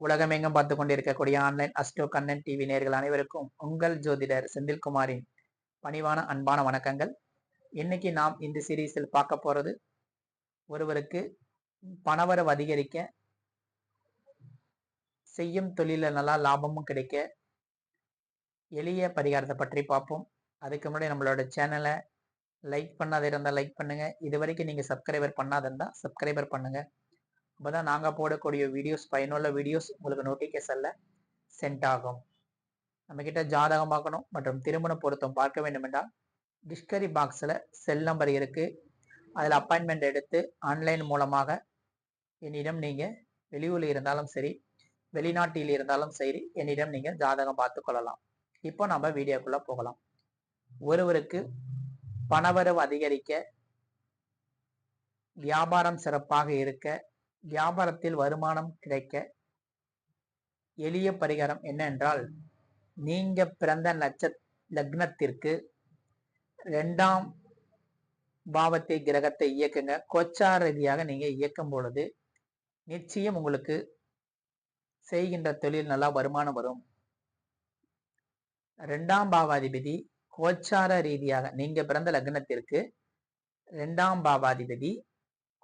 உலகமெங்கும் பார்த்து கொண்டிருக்கக்கூடிய ஆன்லைன் அஸ்டோ கண்ணன் டிவி நேர்கள் அனைவருக்கும் உங்கள் ஜோதிடர் செந்தில்குமாரின் பணிவான அன்பான வணக்கங்கள். இன்னைக்கு நாம் இந்த சீரீஸில் பார்க்க போகிறது ஒருவருக்கு பணவரவு அதிகரிக்க செய்யும் தொழிலில் நல்லா லாபமும் கிடைக்க எளிய பரிகாரத்தை பற்றி பார்ப்போம். அதுக்கு முன்னாடி நம்மளோட சேனலை லைக் பண்ணாத இருந்தால் லைக் பண்ணுங்கள் இது வரைக்கும் நீங்கள் சப்ஸ்கிரைபர் பண்ணாத இருந்தால் சப்ஸ்கிரைபர் பண்ணுங்க அப்பதான் நாங்கள் போடக்கூடிய வீடியோஸ் பயனுள்ள வீடியோஸ் உங்களுக்கு நோட்டிஃபிகேஷனில் சென்ட் ஆகும். நம்மக்கிட்ட ஜாதகம் பார்க்கணும் மற்றும் திருமண பொருத்தம் பார்க்க வேண்டும் என்றால் டிஸ்கரி பாக்ஸில் செல் நம்பர் இருக்குது அதில் அப்பாயின்மெண்ட் எடுத்து ஆன்லைன் மூலமாக என்னிடம் நீங்கள் வெளியூரில் இருந்தாலும் சரி வெளிநாட்டில் இருந்தாலும் சரி என்னிடம் நீங்கள் ஜாதகம் பார்த்து கொள்ளலாம். இப்போ நம்ம வீடியோக்குள்ளே போகலாம். ஒருவருக்கு பணவரவு அதிகரிக்க வியாபாரம் சிறப்பாக இருக்க வியாபாரத்தில் வருமானம் கிடைக்க எளிய பரிகாரம் என்னென்றால் நீங்க பிறந்த நட்ச லக்னத்திற்கு ரெண்டாம் பாவத்தை கிரகத்தை இயக்குங்க. கோச்சார ரீதியாக நீங்க இயக்கும் பொழுது நிச்சயம் உங்களுக்கு செய்கின்ற தொழில் நல்லா வருமானம் வரும். ரெண்டாம் பாவாதிபதி கோச்சார ரீதியாக நீங்க பிறந்த லக்னத்திற்கு ரெண்டாம் பாவாதிபதி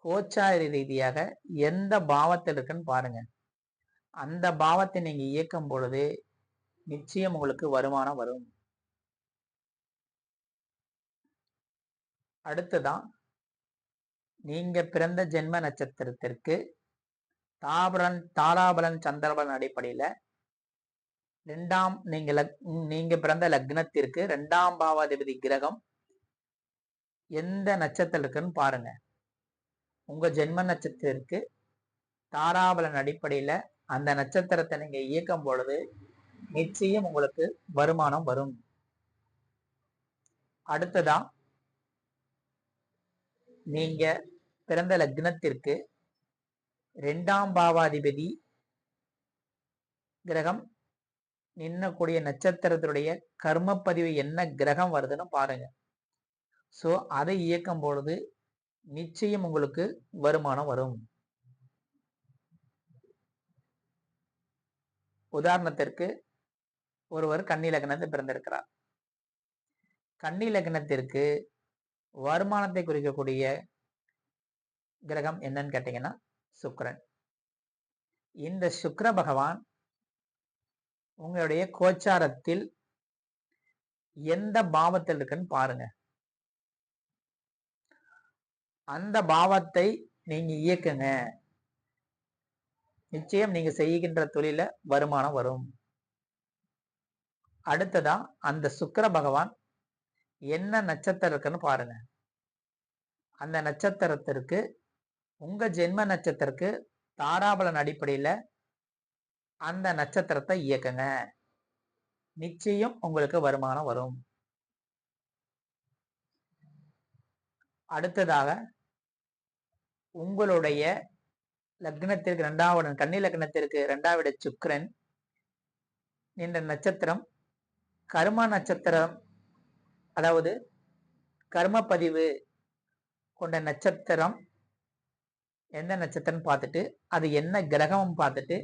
கோச்சார ரீதியாக எந்த பாவத்தில் இருக்குன்னு பாருங்க. அந்த பாவத்தை நீங்க இயக்கும் பொழுது நிச்சயம் உங்களுக்கு வருமானம் வரும். அடுத்துதான் நீங்க பிறந்த ஜென்ம நட்சத்திரத்திற்கு தாபரன் தாராபலன் சந்திரபலன் அடிப்படையில ரெண்டாம் நீங்க நீங்க பிறந்த லக்னத்திற்கு ரெண்டாம் பாவாதிபதி கிரகம் எந்த நட்சத்திரம் இருக்குன்னு பாருங்க. உங்கள் ஜென்ம நட்சத்திரத்திற்கு தாராபலன் அடிப்படையில் அந்த நட்சத்திரத்தை நீங்கள் இயக்கும் பொழுது நிச்சயம் உங்களுக்கு வருமானம் வரும். அடுத்ததா நீங்க பிறந்த லக்னத்திற்கு ரெண்டாம் பாவாதிபதி கிரகம் நின்னக்கூடிய நட்சத்திரத்தினுடைய கர்மப்பதிவு என்ன கிரகம் வருதுன்னு பாருங்க. ஸோ அதை இயக்கும் பொழுது நிச்சயம் உங்களுக்கு வருமானம் வரும். உதாரணத்திற்கு ஒருவர் கன்னி லக்னத்தை பிறந்திருக்கிறார். கன்னி லக்னத்திற்கு வருமானத்தை குறிக்கக்கூடிய கிரகம் என்னன்னு கேட்டீங்கன்னா சுக்கரன். இந்த சுக்கர பகவான் உங்களுடைய கோச்சாரத்தில் எந்த பாவத்தில் இருக்குன்னு பாருங்க. அந்த பாவத்தை நீங்க இயக்குங்க. நிச்சயம் நீங்க செய்கின்ற தொழில வருமானம் வரும். அடுத்ததா அந்த சுக்கர பகவான் என்ன நட்சத்திரம் இருக்குன்னு பாருங்க. அந்த நட்சத்திரத்திற்கு உங்க ஜென்ம நட்சத்திரக்கு தாராபலன் அடிப்படையில அந்த நட்சத்திரத்தை இயக்குங்க. நிச்சயம் உங்களுக்கு வருமானம் வரும். அடுத்ததாக உங்களுடைய லக்னத்திற்கு ரெண்டாவது கன்னி லக்னத்திற்கு ரெண்டாவிட சுக்கரன் என்ற நட்சத்திரம் கரும நட்சத்திரம் அதாவது கர்ம பதிவு கொண்ட நட்சத்திரம் எந்த நட்சத்திரம் பார்த்துட்டு அது என்ன கிரகம் பார்த்துட்டு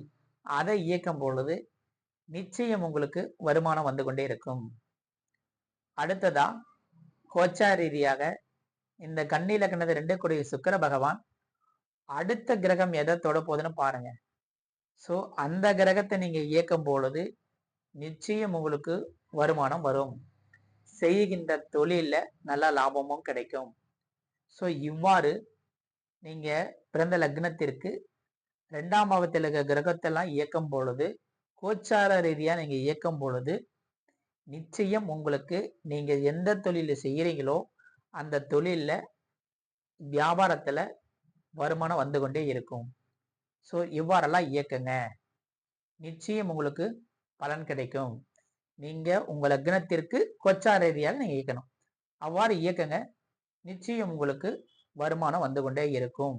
அதை இயக்கும் பொழுது நிச்சயம் உங்களுக்கு வருமானம் வந்து கொண்டே இருக்கும். அடுத்ததா கோச்சா ரீதியாக இந்த கண்ணி லக்னத்தை ரெண்டு கூடிய சுக்கர பகவான் அடுத்த கிரகம் எதை தொட போகுதுன்னு பாருங்க. ஸோ அந்த கிரகத்தை நீங்க இயக்கும் பொழுது நிச்சயம் உங்களுக்கு வருமானம் வரும். செய்கின்ற தொழிலில் நல்ல லாபமும் கிடைக்கும். ஸோ இவ்வாறு நீங்க பிறந்த லக்னத்திற்கு ரெண்டாம் பாவத்தில் இருக்கிற கிரகத்தெல்லாம் இயக்கும் பொழுது கோச்சார ரீதியாக நீங்கள் இயக்கும் பொழுது நிச்சயம் உங்களுக்கு நீங்கள் எந்த தொழிலில் செய்கிறீங்களோ அந்த தொழிலில் வியாபாரத்தில் வருமானம் வந்து கொண்டே இருக்கும். ஸோ இவ்வாறெல்லாம் இயக்குங்க. நிச்சயம் உங்களுக்கு பலன் கிடைக்கும். நீங்கள் உங்கள் லக்னத்திற்கு கொச்சா ரீதியாக நீங்கள் இயக்கணும். அவ்வாறு இயக்குங்க. நிச்சயம் உங்களுக்கு வருமானம் வந்து கொண்டே இருக்கும்.